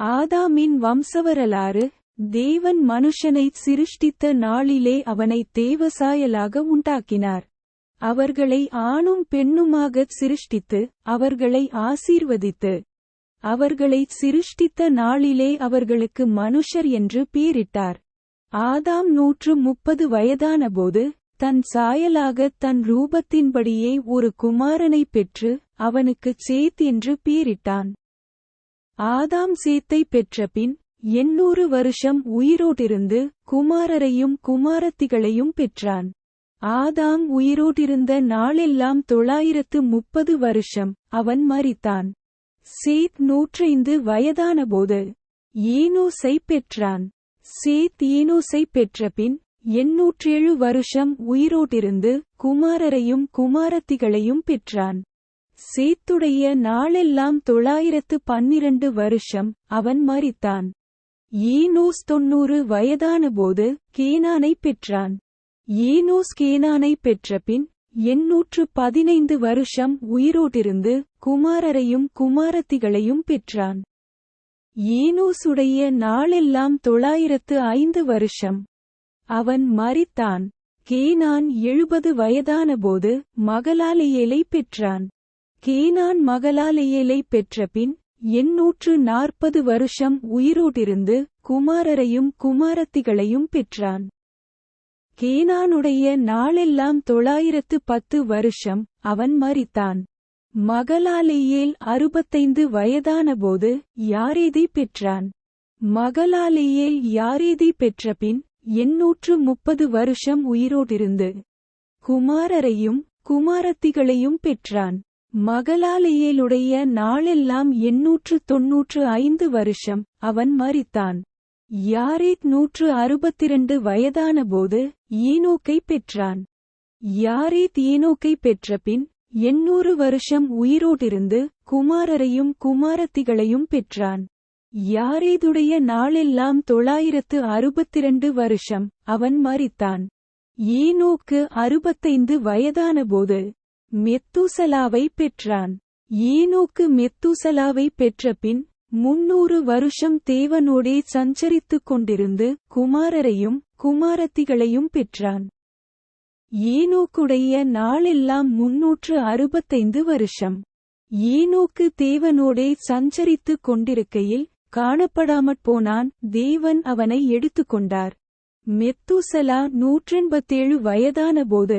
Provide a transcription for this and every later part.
ஆதாமின் வம்சவரலாறு தேவன் மனுஷனைச் சிருஷ்டித்த நாளிலே அவனை தேவசாயலாக உண்டாக்கினார். அவர்களை ஆணும் பெண்ணுமாகச் சிருஷ்டித்து அவர்களை ஆசீர்வதித்து அவர்களைச் சிருஷ்டித்த நாளிலே அவர்களுக்கு மனுஷர் என்று பேரிட்டார். ஆதாம் நூற்று முப்பது வயதானபோது தன் சாயலாகத் தன் ரூபத்தின்படியே ஒரு குமாரனைப் பெற்று அவனுக்குச் சேத் என்று பேரிட்டான். ஆதாம் சேத்தை பெற்றபின் எண்ணூறு வருஷம் உயிரோடிருந்து குமாரரையும் குமாரத்திகளையும் பெற்றான். ஆதாம் உயிரோடிருந்த நாளெல்லாம் தொள்ளாயிரத்து முப்பது வருஷம் அவன் மறித்தான் சேத் நூற்றைந்து வயதானபோது ஏனோசை பெற்றான். சேத் ஏனோசை பெற்றபின் எண்ணூற்றேழு வருஷம் உயிரோடிருந்து குமாரரையும் குமாரத்திகளையும் பெற்றான். சேத்துடைய நாளெல்லாம் தொள்ளாயிரத்து பன்னிரண்டு வருஷம் அவன் மறித்தான் ஈனோஸ் தொன்னூறு வயதானபோது கேனானை பெற்றான். ஈனோஸ் கேனானை பெற்றபின் எண்ணூற்று பதினைந்து வருஷம் உயிரோடிருந்து குமாரரையும் குமாரத்திகளையும் பெற்றான். ஈனோசுடைய நாளெல்லாம் தொள்ளாயிரத்து ஐந்து வருஷம் அவன் மறித்தான் கேனான் எழுபது வயதானபோது மகளாலேயேலை பெற்றான். கேனான் மகளாலேயேலை பெற்றபின் எண்ணூற்று நாற்பது வருஷம் உயிரோடிருந்து குமாரரையும் குமாரத்திகளையும் பெற்றான். கேனானுடைய நாளெல்லாம் தொள்ளாயிரத்து பத்து வருஷம் அவன் மறித்தான் மகளாலேயேல் அறுபத்தைந்து வயதானபோது யாரேதி பெற்றான். மகளாலேயேல் யாரேதை பெற்றபின் எண்ணூற்று முப்பது வருஷம் உயிரோடிருந்து குமாரரையும் குமாரத்திகளையும் பெற்றான். மகளாலேயேலுடைய நாளெல்லாம் எண்ணூற்று தொன்னூற்று ஐந்து வருஷம் அவன் மறித்தான் யாரேத் நூற்று அறுபத்திரண்டு வயதானபோது ஈனோக்கை பெற்றான். யாரேத் ஈனோக்கை பெற்றபின் எண்ணூறு வருஷம் உயிரோடிருந்து குமாரரையும் குமாரத்திகளையும் பெற்றான். யாரேதுடைய நாளெல்லாம் தொள்ளாயிரத்து அறுபத்திரண்டு வருஷம் அவன் மறித்தான் ஏனோக்கு அறுபத்தைந்து வயதானபோது மெத்தூசலாவை பெற்றான். ஏனோக்கு மெத்தூசலாவை பெற்றபின் முன்னூறு வருஷம் தேவனோடே சஞ்சரித்துக் கொண்டிருந்து குமாரரையும் குமாரத்திகளையும் பெற்றான். ஏனோக்குடைய நாளெல்லாம் முன்னூற்று அறுபத்தைந்து வருஷம். ஏனோக்கு தேவனோடே சஞ்சரித்துக் கொண்டிருக்கையில் காணப்படாமற் போனான் தேவன் அவனை எடுத்துக்கொண்டார் மெத்தூசலா நூற்றெண்பத்தேழு வயதானபோது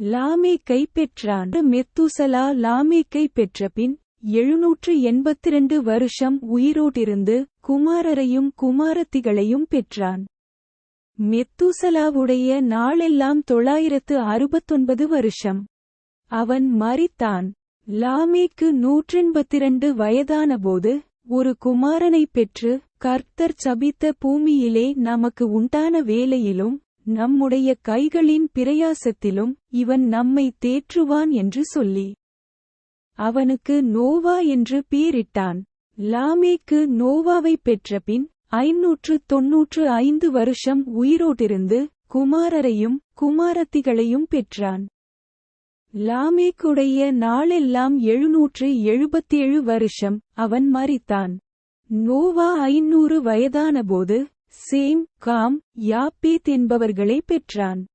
லாமேக்கை பெற்றான் மெத்தூசலா லாமேக்கை பெற்றபின் எழுநூற்று எண்பத்திரண்டு வருஷம் உயிரோடிருந்து குமாரரையும் குமாரத்திகளையும் பெற்றான். மெத்தூசலாவுடைய நாளெல்லாம் தொள்ளாயிரத்து அறுபத்தொன்பது வருஷம். அவன் மறித்தான் லாமேக்கு நூற்றெண்பத்திரண்டு வயதானபோது ஒரு குமாரனைப் பெற்று கர்த்தர் சபித்த பூமியிலே நமக்கு உண்டான வேலையிலும் நம்முடைய கைகளின் பிரயாசத்திலும் இவன் நம்மை தேற்றுவான் என்று சொல்லி அவனுக்கு நோவா என்று பேரிட்டான். லாமேக்கு நோவாவை பெற்றபின் ஐநூற்று தொன்னூற்று ஐந்து வருஷம் உயிரோடிருந்து குமாரரையும் குமாரத்திகளையும் பெற்றான். லாமேக்குடைய நாளெல்லாம் எழுநூற்று எழுபத்தேழு வருஷம் அவன் மறித்தான் நோவா ஐநூறு வயதானபோது சேம் காம் யாப்பீத் என்பவர்களை பெற்றான்.